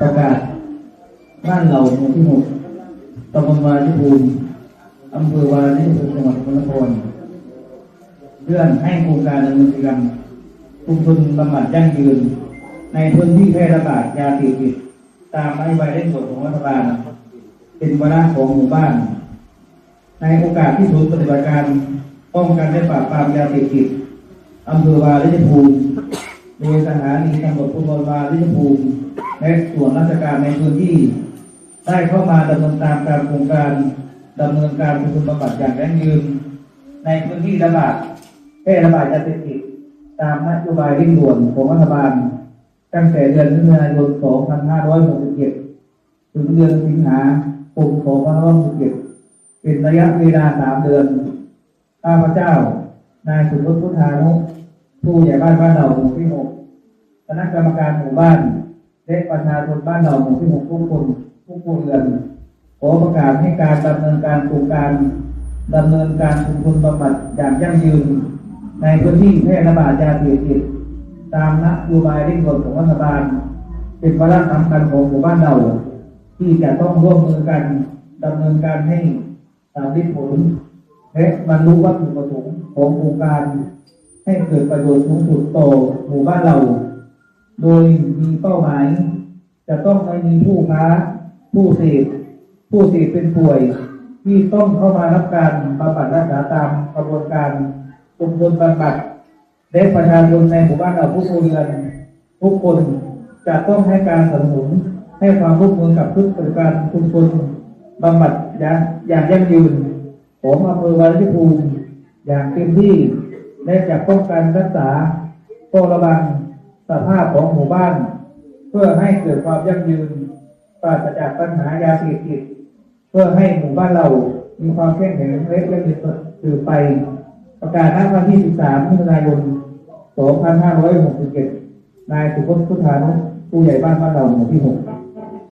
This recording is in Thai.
ประกาศบ้านเราหมู่ที่หกตำบลวาริภูมิอำเภอวาริภูมิจังหวัดสกลนครเพื่อนให้โครงการดำเนินกิจกรรมชุมชนบำบัดยั่งยืน ในพื้นที่แพร่ระบาดยาเสพติดตามนโยบายเร่งด่วนของรัฐบาล เป็นวาระของหมู่บ้าน ในโอกาสที่ศูนย์ปฏิบัติการป้องกันและปราบปรามยาเสพติดอำเภอวาริภูมิ โดยสถานีตำรวจภูธรวาริภูมิและส่วนราชการในพื้นที่ ได้เข้ามาดำเนินตามการโครงการดำเนินการคุณบำบัดอย่างยั่งยืน ในพื้นที่ระบาดแพร่ระบาดยาเสพติดตามนโยบายเร่งด่วนของรัฐบาล ตั้งแต่เดือนมิถุนายน 2567 ถึงเดือนสิงหาคม 2567 เป็นระยะเวลาสามเดือนข้าพเจ้านายสุพจน์พุทธานุ ผู้ใหญ่บ้านบ้านเราหมู่ที่หกคณะกรรมการหมู่บ้านและประชาชนบ้านเราหมู่ที่หกทุกคนทุกครัวเรือนขอประกาศให้การดำเนินการโครงการดำเนินการชุมชนบำบัดอย่างยั่งยืน ในพื้นที่แพร่ระบาดยาเสพติดตามนโยบายเร่งด่วนของรัฐบาล เป็นวาระสำคัญของหมู่บ้านเรา ที่จะต้องร่วมมือกันดำเนินการให้สำเร็จผลและบรรลุวัตถุประสงค์ของโครงการ ให้เกิดประโยชน์สูงสุดต่อหมู่บ้านเรา โดยมีเป้าหมาย จะต้องไม่มีผู้ค้า ผู้เสพผู้เสพเป็นป่วย ที่ต้องเข้ามารับการบำบัดรักษาตามกระบวนการชุมชนบำบัดและประชาชนในหมู่บ้านเราผู้ครัวเรือนทุกคนจะต้องให้การสนับสนุนให้ความร่วมมือกับทุกกิจการชุมชนบำบัดอย่างอย่างยั่งยืนของอำเภอวาริภูมิอย่างเต็มที่ และจะป้องกันรักษาเฝ้าระวังสภาพของหมู่บ้าน เพื่อให้เกิดความยั่งยืนปราศจากปัญหายาเสพติดเพื่อให้หมู่บ้านเรามีความเข้มแข็งและยั่งยืนสืบไป ประกาศณวันที่ 13มิถุนายน 2567 นายสุพจน์พุทธานุผู้ใหญ่บ้านบ้านเราหมู่ที่ 6